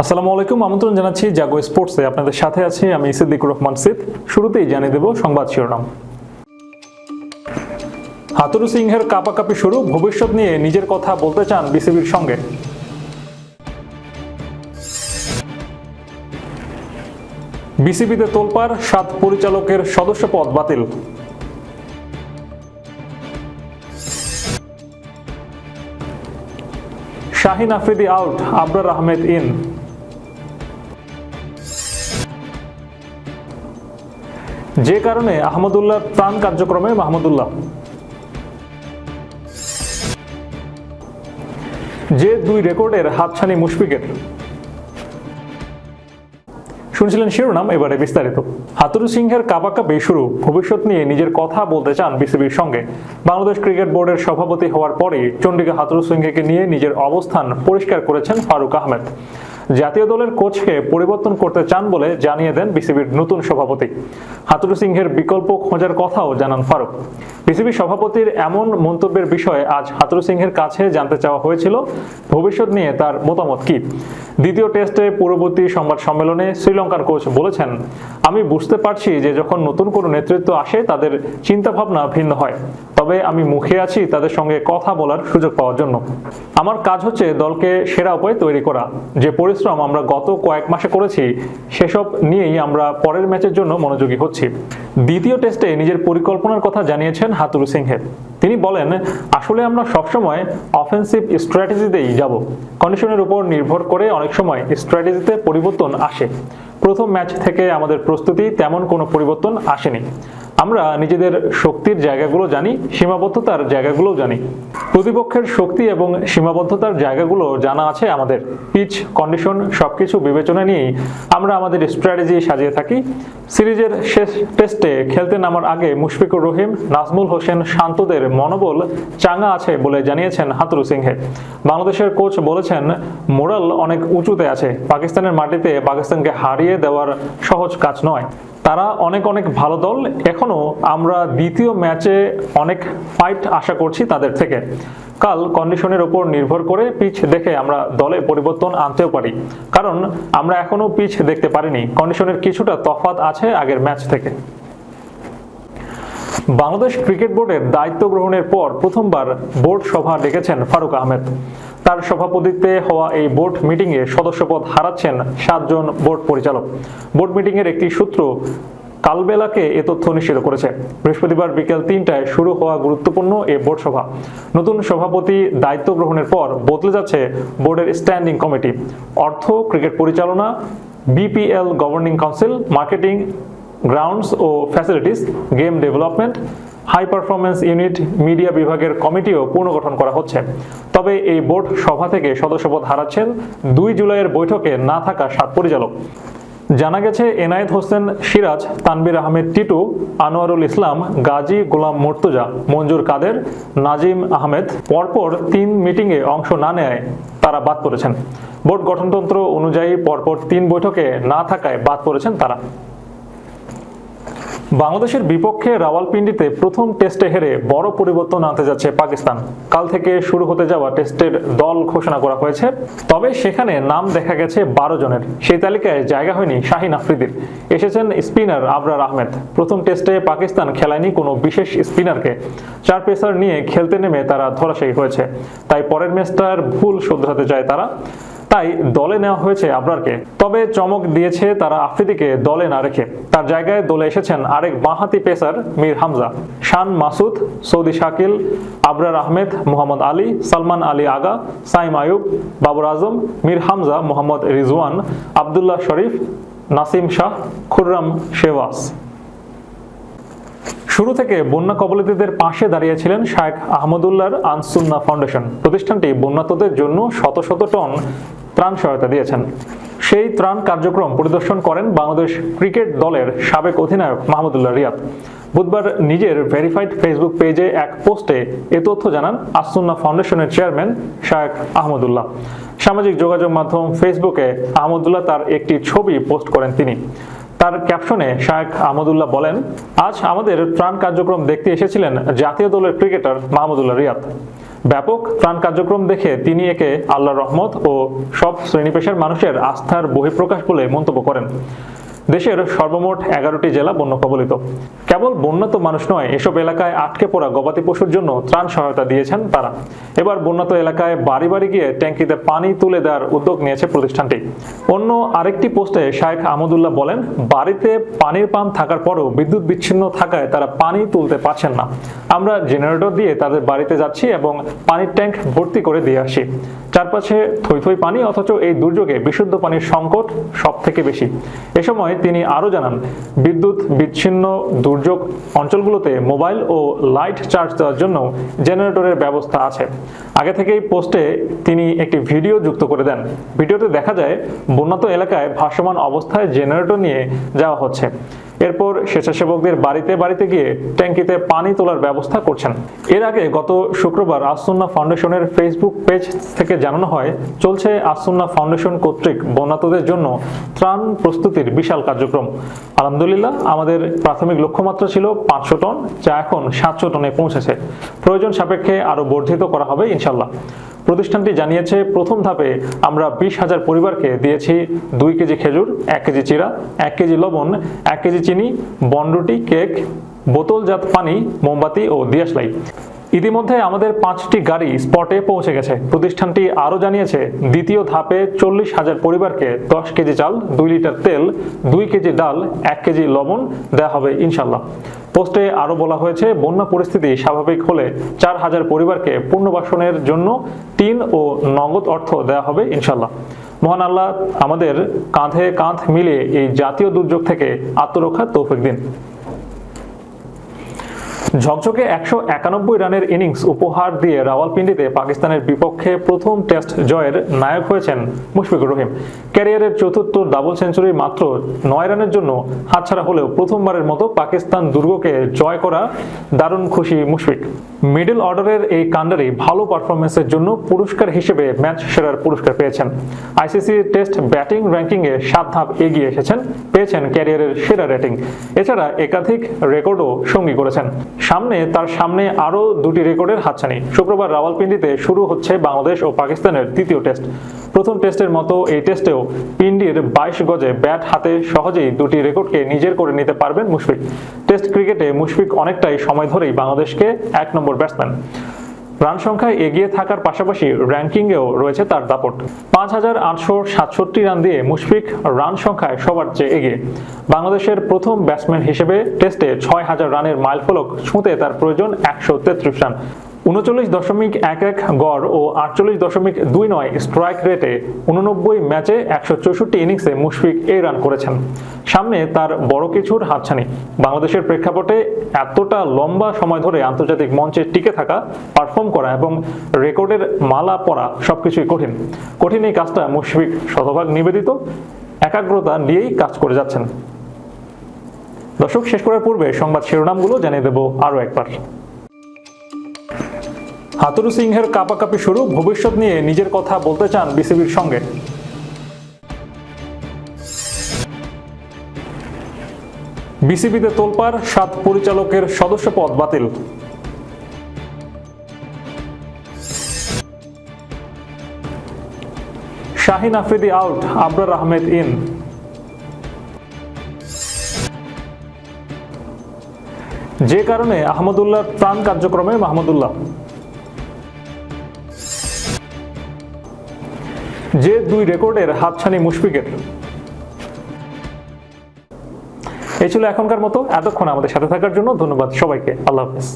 আসসালামু আলাইকুম, আমন্ত্রণ জানাচ্ছি জাগো স্পোর্টসে। আপনাদের সাথে আছি আমি সিদ্দিকুর রহমান সিদ শুরুতেই জানিয়ে দেব সংবাদ শিরোনাম। হাতুরু সিংহের কাপাকাপি শুরু, ভবিষ্যৎ নিয়ে নিজের কথা বলতে চান বিসিবির সঙ্গে। বিসিবিতে তোলপাড়, সাত পরিচালকের সদস্য পদ বাতিল। Shaheen Afridi out, Abrar Ahmed in. যে কারণে আহমদুল্লাহ ত্রাণ কার্যক্রমে মাহমুদুল্লাহ। যে দুই রেকর্ডের হাতছানি মুশফিকের শুনছিলেন শিরোনাম, এবারে বিস্তারিত। হাতুরু সিংহের কাবাকা শুরু। ভবিষ্যৎ নিয়ে নিজের কথা বলতে চান বিসিবির সঙ্গে। বাংলাদেশ ক্রিকেট বোর্ডের সভাপতি হওয়ার পরেই চন্ডিকা হাতুরু সিংহকে নিয়ে নিজের অবস্থান পরিষ্কার করেছেন ফারুক আহমেদ। জাতীয় দলের কোচকে পরিবর্তন করতে চান বলে জানিয়ে দেন বিসিবির নতুন সভাপতি। হাতুরু সিংহের বিকল্প খোঁজার কথাও জানান ফারুক। বিসিবি সভাপতির এমন মন্তব্যের বিষয়ে আজ হাতুরু সিংহের কাছে জানতে চাওয়া হয়েছিল। ভবিষ্যৎ নিয়ে তার মতামত কি? দ্বিতীয় টেস্টে পূর্ববর্তী সংবাদ সম্মেলনে শ্রীলঙ্কার কোচ বলেছেন, আমি বুঝতে পারছি যে যখন নতুন কোনো নেতৃত্ব আসে, তাদের চিন্তাভাবনা ভিন্ন হয়। তবে আমি মুখে আছি তাদের সঙ্গে কথা বলার সুযোগ পাওয়ার জন্য। আমার কাজ হচ্ছে দলকে সেরা উপায় তৈরি করা। যে পরিশ্রম আমরা গত কয়েক মাসে করেছি, সেসব নিয়েই আমরা পরের ম্যাচের জন্য মনোযোগী হচ্ছি। দ্বিতীয় টেস্টে নিজের পরিকল্পনার কথা জানিয়েছেন হাতুরু সিংহে। তিনি বলেন, আসলে আমরা সবসময় অফেন্সিভ স্ট্র্যাটেজিতেই যাব। কন্ডিশনের উপর নির্ভর করে অনেক সময় স্ট্র্যাটেজিতে পরিবর্তন আসে। প্রথম ম্যাচ থেকে আমাদের প্রস্তুতি তেমন কোনো পরিবর্তন আসেনি। আমরা নিজেদের শক্তির জায়গাগুলো জানি, সীমাবদ্ধতার জায়গাগুলো জানি। প্রতিপক্ষের শক্তি এবং সীমাবদ্ধতার জায়গাগুলো জানা আছে আমাদের। পিচ, কন্ডিশন, সবকিছু বিবেচনা নিয়েই আমরা আমাদের স্ট্র্যাটেজি সাজিয়ে থাকি। সিরিজের শেষ টেস্টে খেলতে নামার আগে মুশফিকুর রহিম, নাজমুল হোসেন শান্তদের মনোবল চাঙ্গা আছে বলে জানিয়েছেন হাতুরু সিংহে। বাংলাদেশের কোচ বলেছেন, মোরাল অনেক উঁচুতে আছে। পাকিস্তানের মাটিতে পাকিস্তানকে হারিয়ে দেওয়ার সহজ কাজ নয়। তারা অনেক অনেক ভালো দল। এখনও আমরা দ্বিতীয় ম্যাচে অনেক ফাইট আশা করছি তাদের থেকে। কাল কন্ডিশনের উপর নির্ভর করে পিচ দেখে আমরা দলে পরিবর্তন আনতেও পারি। কারণ আমরা এখনও পিচ দেখতে পারিনি। কন্ডিশনের কিছুটা তফাৎ আছে আগের ম্যাচ থেকে। বাংলাদেশ ক্রিকেট বোর্ডের দায়িত্ব গ্রহণের পর প্রথমবার বোর্ড সভা ডেকেছেন ফারুক আহমেদ। তার সভাপতিত্বে হওয়া এই বোর্ড মিটিংয়ে সদস্যপদ হারাচ্ছেন সাতজন বোর্ড পরিচালক। বোর্ড মিটিংয়ের একটি সূত্র কালবেলাকে এ তথ্য নিশ্চিত করেছে। বৃহস্পতিবার বিকেল তিনটায় শুরু হওয়া গুরুত্বপূর্ণ এ বোর্ড সভা। নতুন সভাপতি দায়িত্ব গ্রহণের পর বদলে যাচ্ছে বোর্ডের স্ট্যান্ডিং কমিটি। অর্থ, ক্রিকেট পরিচালনা, BPL governing council, marketing, grounds ও facilities, game development high performance unit media বিভাগের কমিটিও পুনর্গঠন করা হচ্ছে। তবে এই বোর্ড সভা থেকে সদস্যপদ হারাচ্ছেন দুই জুলাইয়ের বৈঠকে না থাকা সাত পরিচালক। জানা গেছে, এনায়েত হোসেন সিরাজ তানবির আহমেদ টিটু, আনোয়ারুল ইসলাম, গাজী গোলাম মুর্তুজা, মঞ্জুর কাদের, নাজিম আহমেদ পরপর তিন মিটিংয়ে অংশ না নেয় তারা বাদ পড়েছেন। বোর্ড গঠনতন্ত্র অনুযায়ী পরপর তিন বৈঠকে না থাকায় বাদ পড়েছেন তারা। বাংলাদেশের বিপক্ষে রাওয়ালপিন্ডিতে প্রথম টেস্টে হেরে বড় পরিবর্তন আনতে যাচ্ছে পাকিস্তান। কাল থেকে শুরু হতে যাওয়া টেস্টের দল ঘোষণা করা হয়েছে, তবে সেখানে নাম দেখা গেছে বারো জনের। সেই তালিকায় জায়গা হয়নি শাহিন আফ্রিদির। এসেছেন স্পিনার আবরার আহমেদ। প্রথম টেস্টে পাকিস্তান খেলায়নি কোনো বিশেষ স্পিনারকে। চার পেসার নিয়ে খেলতে নেমে তারা ধরাশায়ী হয়েছে। তাই পরের ম্যাচটার ভুল শোধরাতে চায় তারা। তাই দলে নেওয়া হয়েছে আবরারকে। তবে চমক দিয়েছে তারা আফ্রিদিকে দলে না রেখে। তার জায়গায় দলে এসেছেন আরেক বাঁহাতি পেসার মীর হামজা। শান মাসুদ, সৌদি শাকিল, আবরার আহমেদ, মোহাম্মদ আলী, সালমান আলী আগা, সাইম আয়ুব, বাবর আজম, মীর হামজা, মোহাম্মদ রিজওয়ান, আবদুল্লাহ শরীফ, নাসিম শাহ, খুররাম শেওয়াস শুরু থেকে বন্যা কবলিতদের পাশে দাঁড়িয়েছিলেন শায়েখ আহমদুল্লাহর আনসুন্না ফাউন্ডেশন। প্রতিষ্ঠানটি বন্যাতদের জন্য শত শত টন ত্রাণ সহায়তা দিয়েছেন। সেই ত্রাণ কার্যক্রম পরিদর্শন করেন বাংলাদেশ ক্রিকেট দলের সাবেক অধিনায়ক মাহমুদুল্লাহ রিয়াদ। বুধবার নিজের ভেরিফাইড ফেসবুক পেজে এক পোস্টে এ তথ্য জানান আসুন্না ফাউন্ডেশনের চেয়ারম্যান শায়েখ আহমদুল্লাহ। সামাজিক যোগাযোগ মাধ্যম ফেসবুকে আহমদুল্লাহ তার একটি ছবি পোস্ট করেন তিনি। তার ক্যাপশনে শায়েক আহমদুল্লাহ বলেন, আজ আমাদের ত্রাণ কার্যক্রম দেখতে এসেছিলেন জাতীয় দলের ক্রিকেটার মাহমুদুল্লাহ রিয়াদ। ব্যাপক ত্রাণ কার্যক্রম দেখে তিনি একে আল্লাহ রহমত ও সব শ্রেণি পেশার মানুষের আস্থার বহিঃপ্রকাশ বলে মন্তব্য করেন। দেশের সর্বমোট এগারোটি জেলা বন্য কবলিত। কেবল বন্যাত মানুষ নয়, এসব এলাকায় আটকে পড়া গবাদি পশুর জন্য ত্রাণ সহায়তা দিয়েছেন তারা। এবার বন্যাত এলাকায় বাড়ি বাড়ি গিয়ে ট্যাঙ্কিতে পানি তুলে দেওয়ার উদ্যোগ নিয়েছে প্রতিষ্ঠানটি। অন্য আরেকটি পোস্টে শায়েখ আহমদুল্লাহ বলেন, বাড়িতে পানির পাম্প থাকার পরও বিদ্যুৎ বিচ্ছিন্ন থাকায় তারা পানি তুলতে পারছেন না। আমরা জেনারেটর দিয়ে তাদের বাড়িতে যাচ্ছি এবং পানির ট্যাঙ্ক ভর্তি করে দিয়ে আসি। চারপাশে থই থই পানি, অথচ এই দুর্যোগে বিশুদ্ধ পানির সংকট সব থেকে বেশি। এ সময় তিনি আরও জানান, বিদ্যুৎ বিচ্ছিন্ন দুর্যোগ অঞ্চলগুলোতে মোবাইল ও লাইট চার্জ দেওয়ার জন্য জেনারেটরের ব্যবস্থা আছে। আগে থেকেই পোস্টে তিনি একটি ভিডিও যুক্ত করে দেন। ভিডিওতে দেখা যায়, বন্যাত এলাকায় ভাসমান অবস্থায় জেনারেটর নিয়ে যাওয়া হচ্ছে। এরপর স্বেচ্ছাসেবকদের বাড়িতে বাড়িতে গিয়ে ট্যাঙ্কিতে পানি তোলার ব্যবস্থা করছেন। এর আগে গত শুক্রবার আসুন্না ফাউন্ডেশনের ফেসবুক পেজ থেকে জানানো হয়, চলছে আসুন্না ফাউন্ডেশন কর্তৃক বন্যাতদের জন্য ত্রাণ প্রস্তুতির বিশাল কার্যক্রম। আলহামদুলিল্লাহ, আমাদের প্রাথমিক লক্ষ্যমাত্রা ছিল পাঁচশো টন, যা এখন সাতশো টনে পৌঁছেছে। প্রয়োজন সাপেক্ষে আরও বর্ধিত করা হবে ইনশাল্লাহ প্রতিষ্ঠানটি জানিয়েছে, প্রথম ধাপে আমরা বিশ হাজার পরিবারকে দিয়েছি দুই কেজি খেজুর, এক কেজি চিরা, এক কেজি লবণ, এক কেজি চিনি বনরুটি কেক, বোতলজাত পানি, মোমবাতি ও দিয়াশলাই। ইতিমধ্যে আমাদের পাঁচটি গাড়ি স্পটে পৌঁছে গেছে। প্রতিষ্ঠানটি আরও জানিয়েছে, দ্বিতীয় ধাপে চল্লিশ হাজার পরিবারকে দশ কেজি চাল, দুই লিটার তেল, দুই কেজি ডাল, এক কেজি লবণ দেওয়া হবে ইনশাল্লাহ পোস্টে আরও বলা হয়েছে, বন্যা পরিস্থিতি স্বাভাবিক হলে চার হাজার পরিবারকে পুনর্বাসনের জন্য তিন ও নগদ অর্থ দেওয়া হবে ইনশাল্লাহ মহান আল্লাহ আমাদের কাঁধে কাঁধ মিলিয়ে এই জাতীয় দুর্যোগ থেকে আত্মরক্ষার তৌফিক দিন। ঝকঝকে একশো একানব্বই রানের ইনিংস উপহার দিয়ে রাওয়ালপিন্ডিতে পাকিস্তানের বিপক্ষে প্রথম টেস্ট জয়ের নায়ক হয়েছেন মুশফিকুর রহিম। ক্যারিয়ারের চতুর্থ ডাবল সেঞ্চুরি মাত্র নয় রানের জন্য হাতছাড়া হলেও প্রথমবারের মতো পাকিস্তান দুর্গকে জয় করা দারুণ খুশি মুশফিক। মিডল অর্ডারের এই কাণ্ডারি ভালো পারফরমেন্সের জন্য পুরস্কার হিসেবে ম্যাচ সেরার পুরস্কার পেয়েছেন। আইসিসি টেস্ট ব্যাটিং র্যাঙ্কিংয়ে সাত ধাপ এগিয়ে এসেছেন, পেয়েছেন ক্যারিয়ারের সেরা রেটিং। এছাড়া একাধিক রেকর্ডও সঙ্গী করেছেন। সামনে, তার সামনে আরও দুটি রেকর্ডের হাতছানি। শুক্রবার রাওয়ালপিন্ডিতে শুরু হচ্ছে বাংলাদেশ ও পাকিস্তানের তৃতীয় টেস্ট। প্রথম টেস্টের মতো এই টেস্টেও পিন্ডির বাইশ গজে ব্যাট হাতে সহজেই দুটি রেকর্ডকে নিজের করে নিতে পারবেন মুশফিক। টেস্ট ক্রিকেটে মুশফিক অনেকটাই সময় ধরেই বাংলাদেশকে এক নম্বর ব্যাটসম্যান। রান সংখ্যায় এগিয়ে থাকার পাশাপাশি র্যাঙ্কিংয়েও রয়েছে তার দাপট। পাঁচ হাজার আটশো সাতষট্টি রান দিয়ে মুশফিক রান সংখ্যায় সবার চেয়ে এগিয়ে। বাংলাদেশের প্রথম ব্যাটসম্যান হিসেবে টেস্টে ছয় হাজার রানের মাইলফলক ছুঁতে তার প্রয়োজন একশো তেত্রিশ রান। উনচল্লিশ দশমিক এক এক গড় ও আটচল্লিশ দশমিক দুই নয় স্ট্রাইক রেটে উননব্বই ম্যাচে একশো চৌষট্টি ইনিংসে মুশফিক এই রান করেছেন। সামনে তার বড় কিছুর হাতছানি। বাংলাদেশের প্রেক্ষাপটে এতটা লম্বা সময় ধরে আন্তর্জাতিক মঞ্চে টিকে থাকা পারফর্ম করা এবং রেকর্ডের মালা পরা সবকিছুই কঠিন। কঠিন এই কাজটা মুশফিক শতভাগ নিবেদিত, একাগ্রতা নিয়েই কাজ করে যাচ্ছেন। দর্শক, শেষ করার পূর্বে সংবাদ শিরোনামগুলো জানিয়ে দেব আরও একবার। হাতুরু সিংহের কাপাকাপি শুরু। ভবিষ্যৎ নিয়ে নিজের কথা বলতে চান বিসিবির সঙ্গে। বিসিবিতে তোলপাড়, সাত পরিচালকের সদস্য পদ বাতিল। Shaheen Afridi out, Abrar Ahmed in. যে কারণে আহমদুল্লাহ প্রাণ কার্যক্রমে মাহমুদুল্লাহ। যে দুই রেকর্ডের হাতছানি মুশফিকের। এই ছিল এখনকার মতো। এতক্ষণ আমাদের সাথে থাকার জন্য ধন্যবাদ সবাইকে। আল্লাহ হাফেজ।